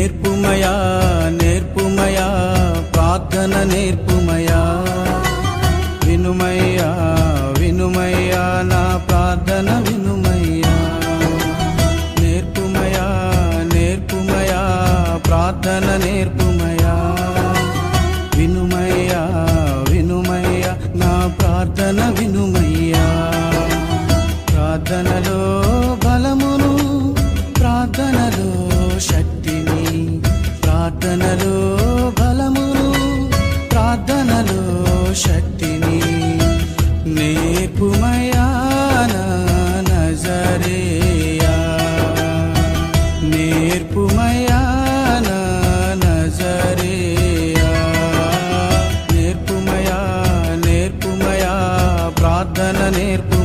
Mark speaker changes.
Speaker 1: నేర్పుమయా నేర్పుమయా ప్రార్థన నేర్పుమయా. వినుమయ్యా వినుమయ్యా నా ప్రార్థన వినుమయ్యా. నేర్పుమయా నేర్పుమయా ప్రార్థన నేర్పుమయా. వినుమయ్యా వినుమయ్యా నా ప్రార్థన వినుమయ్యా. ప్రార్థనలో బలమును ప్రార్థనలో സാധന